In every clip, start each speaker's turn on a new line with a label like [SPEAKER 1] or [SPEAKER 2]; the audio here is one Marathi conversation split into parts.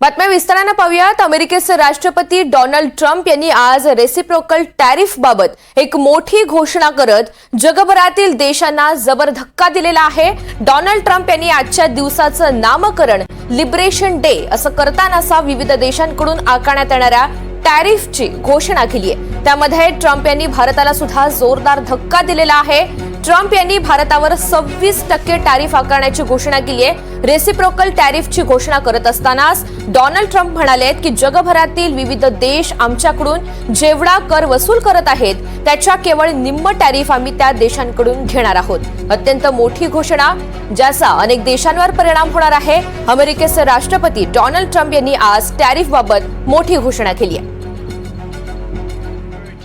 [SPEAKER 1] बातम्या विस्तारानं पाहूयात. अमेरिकेचे राष्ट्रपती डोनाल्ड ट्रम्प यांनी आज रेसिप्रोकल टॅरिफ बाबत एक मोठी घोषणा करत जगभरातील देशांना जबर धक्का दिलेला आहे. डोनाल्ड ट्रम्प यांनी आजच्या दिवसाचं नामकरण लिबरेशन डे असं करतानाचा विविध देशांकडून आकारण्यात येणाऱ्या टॅरिफची घोषणा केली आहे त्यामध्ये ट्रम्प यांनी भारताला सुद्धा जोरदार धक्का दिलेला आहे. ट्रम्प यांनी भारतावर सव्वीस टक्के टॅरिफ आकारण्याची घोषणा केली आहे. रेसिप्रोकल टॅरिफची घोषणा करत असतानाच डोनाल्ड ट्रम्प म्हणाले की जगभरातील विविध देश आमच्याकडून जेवढा कर वसूल करत आहेत त्याच्या केवळ निम्म टॅरिफ आम्ही त्या देशांकडून घेणार आहोत. अत्यंत मोठी घोषणा ज्याचा अनेक देशांवर परिणाम होणार आहे. अमेरिकेचे राष्ट्रपती डोनाल्ड ट्रम्प यांनी आज टॅरिफ बाबत मोठी घोषणा केली आहे.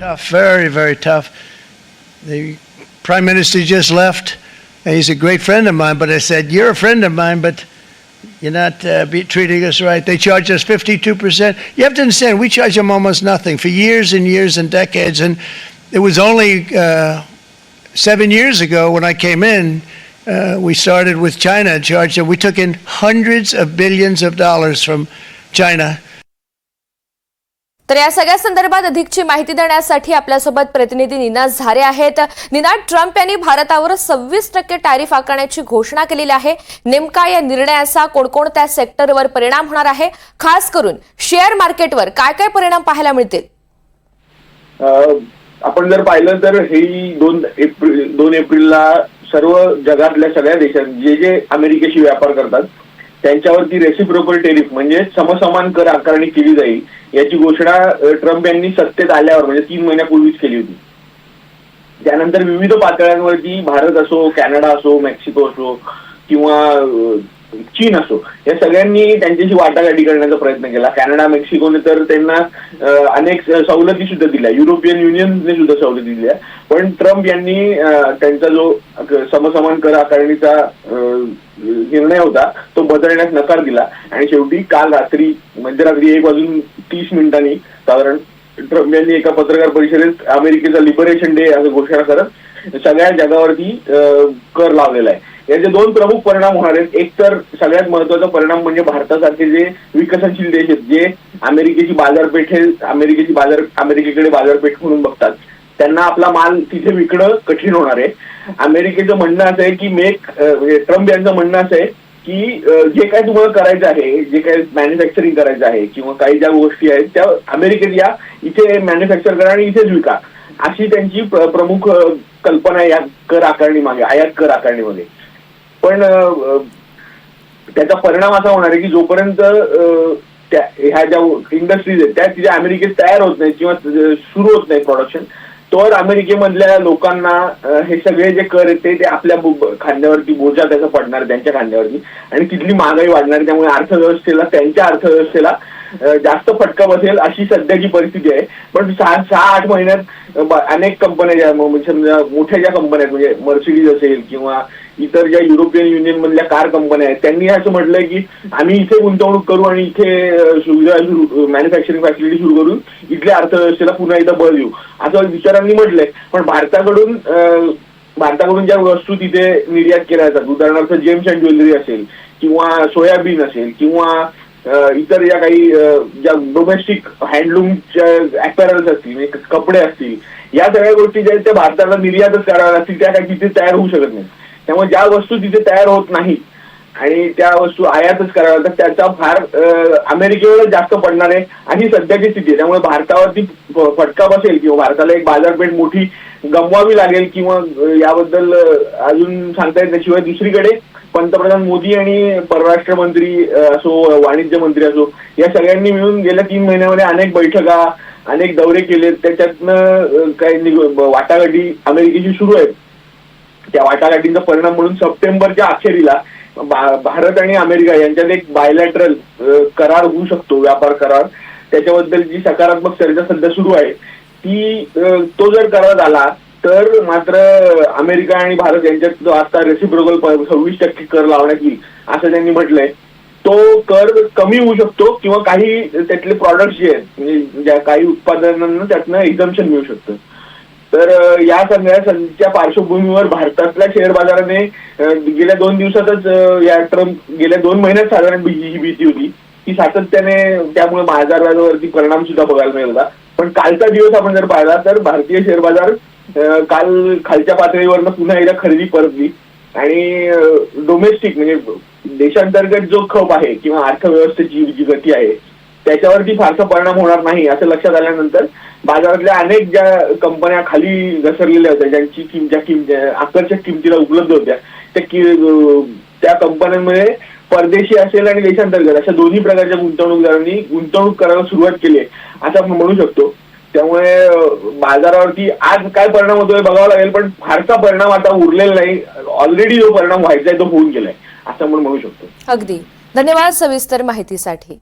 [SPEAKER 2] Tough, very, very tough. The prime minister just left, and he's a great friend of mine. But I said, "You're a friend of mine, but you're not uh, be treating us right." They charge us 52 percent. You have to understand, we charge them almost nothing for years and years and decades. And it was only uh, seven years ago when I came in. Uh, we started with China and charged them. We took in hundreds of billions of dollars from China.
[SPEAKER 1] तर या सगळ्या संदर्भात अधिकची माहिती देण्यासाठी आपल्यासोबत प्रतिनिधी निना झारे आहेत. निना ट्रम्प यांनी भारतावर सव्वीस टक्के टॅरिफ आकारण्याची घोषणा केलेली आहे. नेमका या निर्णयाचा कोणकोणत्या सेक्टरवर परिणाम होणार आहे? खास करून शेअर मार्केटवर काय काय परिणाम पाहायला मिळतील?
[SPEAKER 3] आपण जर पाहिलं तर हे दोन एप्रिल दोन एप्रिलला सर्व जगातल्या सगळ्या देशात जे जे अमेरिकेशी व्यापार करतात त्यांच्यावरती रेसिप्रोकल टेरिफ म्हणजे समसमान कर आकारणी केली जाईल. याची घोषणा ट्रम्प यांनी सत्तेत आल्यावर म्हणजे तीन महिन्यापूर्वीच केली होती. त्यानंतर विविध पातळ्यांवरती भारत असो कॅनडा असो मेक्सिको असो किंवा चीन असो. या सगळ्यांनी त्यांच्याशी वाटाघाटी करण्याचा प्रयत्न केला. कॅनडा मेक्सिकोने तर त्यांना अनेक सवलती सुद्धा दिल्या. युरोपियन युनियनने सुद्धा सवलती दिल्या. पण ट्रम्प यांनी त्यांचा जो समसमान कर आकारणीचा निर्णय होता तो बदलण्यास नकार दिला. आणि शेवटी काल रात्री म्हणजे मध्यरात्री एक वाजून तीस मिनिटांनी साधारण ट्रम्प यांनी एका पत्रकार परिषदेत अमेरिकेचा लिबरेशन डे असं घोषणा करत सगळ्या जगावरती कर लावलेला आहे. याचे दोन प्रमुख परिणाम होणार आहेत. एक तर सगळ्यात महत्त्वाचा परिणाम म्हणजे भारतासारखे जे विकसनशील देश आहेत जे अमेरिकेची बाजारपेठ हे अमेरिकेची बाजार अमेरिकेकडे बाजारपेठ म्हणून बघतात त्यांना आपला माल तिथे विकणं कठीण होणार आहे. अमेरिकेचं म्हणणं असं आहे की मेक म्हणजे ट्रम्प यांचं म्हणणं असं आहे की जे काय तुम्हाला करायचं आहे जे काय मॅन्युफॅक्चरिंग करायचं आहे किंवा काही ज्या गोष्टी आहेत त्या अमेरिकेत या इथे मॅन्युफॅक्चर करा आणि इथेच विका. अशी त्यांची प्रमुख कल्पना या कर आकारणी मागे आयात कर आकारणीमध्ये. पण त्याचा परिणाम असा होणार आहे की जोपर्यंत ह्या ज्या इंडस्ट्रीज आहेत त्या तिथे अमेरिकेत तयार होत नाही किंवा सुरू होत नाही प्रोडक्शन तर अमेरिकेमधल्या लोकांना हे सगळे जे कर आहेत ते आपल्या खांद्यावरती बोजा त्याचा पडणार त्यांच्या खांद्यावरती. आणि तिथली महागाई वाढणार त्यामुळे अर्थव्यवस्थेला त्यांच्या अर्थव्यवस्थेला जास्त फटका बसेल अशी सध्याची परिस्थिती आहे. पण सहा सहा आठ महिन्यात अनेक कंपन्या ज्या म्हणजे समजा मोठ्या ज्या कंपन्या आहेत म्हणजे मर्सिडीज असेल किंवा इतर ज्या युरोपियन युनियन मधल्या कार कंपन्या आहेत त्यांनी असं म्हटलंय की आम्ही इथे गुंतवणूक करू आणि इथे सुविधा मॅन्युफॅक्चरिंग फॅसिलिटी सुरू करून इथल्या अर्थव्यवस्थेला पुन्हा एकदा बळ देऊ. असं विचारांनी म्हटलंय. पण भारताकडून भारताकडून ज्या वस्तू तिथे निर्यात केल्या जातात उदाहरणार्थ जेम्स अँड ज्वेलरी असेल किंवा सोयाबीन असेल किंवा इतर ज्या काही ज्या डोमेस्टिक हँडलूमच्या अॅपॅरल्स असतील म्हणजे कपडे असतील या सगळ्या गोष्टी ज्या आहेत त्या भारताला निर्यातच कराव्या लागतील त्या काही तिथे तयार होऊ शकत नाही त्यामुळे ज्या वस्तू तिथे तयार होत नाही आणि त्या वस्तू आयातच कराव्या लागतात त्याचा भार अमेरिकेवर जास्त पडणार आहे आणि सध्याची स्थिती आहे. त्यामुळे भारतावरती फटका बसेल किंवा भारताला एक बाजारपेठ मोठी गमवावी लागेल किंवा याबद्दल अजून सांगता येत नाही. शिवाय दुसरीकडे पंतप्रधान मोदी आणि परराष्ट्र मंत्री असो वाणिज्य मंत्री असो या सगळ्यांनी मिळून गेल्या तीन महिन्यामध्ये अनेक बैठका अनेक दौरे केले त्याच्यातनं काही वाटाघाटी अमेरिकेची सुरू आहेत. त्या वाटाघाटींचा परिणाम म्हणून सप्टेंबरच्या अखेरीला भारत आणि अमेरिका यांच्यात एक बायलॅटरल करार होऊ शकतो व्यापार करार. त्याच्याबद्दल जी सकारात्मक चर्चा सध्या सुरू आहे ती तो जर करार झाला तर मात्र अमेरिका आणि भारत यांच्यात जो आता रेसिप्रोकल सव्वीस टक्के कर लावण्यात येईल असं त्यांनी म्हटलंय. तो कर कमी होऊ शकतो किंवा काही त्यातले प्रॉडक्ट जे आहेत म्हणजे ज्या काही उत्पादनांना त्यातनं एक्झम्पन मिळू शकतं. तर या सगळ्या संधीच्या पार्श्वभूमीवर भारतातल्या शेअर बाजाराने गेल्या दोन दिवसातच या ट्रम्प गेल्या दोन महिन्यात साधारण ही भीती होती. की सातत्याने त्यामुळे बाजारावरती परिणाम सुद्धा बघायला मिळत होता पण कालचा दिवस आपण जर पाहिला तर भारतीय शेअर बाजार काल खालच्या पातळीवरनं पुन्हा एकदा खरेदी परतली. आणि डोमेस्टिक म्हणजे देशांतर्गत जो खप आहे किंवा अर्थव्यवस्थेची जी गती आहे त्याच्यावरती फारसा परिणाम होणार नाही असं लक्षात आल्यानंतर बाजारातल्या अनेक ज्या कंपन्या खाली घसरलेल्या होत्या ज्यांची किम ज्या किम आकर्षक किमतीला उपलब्ध होत्या त्या त्या कंपन्यांमध्ये परदेशी असेल आणि देशांतर्गत अशा दोन्ही प्रकारच्या गुंतवणूकदारांनी गुंतवणूक करायला सुरुवात केली आहे असं आपण म्हणू शकतो. त्यामुळे बाजारावरती आज काय परिणाम होतोय बघावं लागेल पण फारसा परिणाम आता उरलेला नाही. ऑलरेडी जो परिणाम व्हायचा आहे तो होऊन गेलाय असं आपण म्हणू शकतो.
[SPEAKER 1] अगदी. धन्यवाद सविस्तर माहितीसाठी.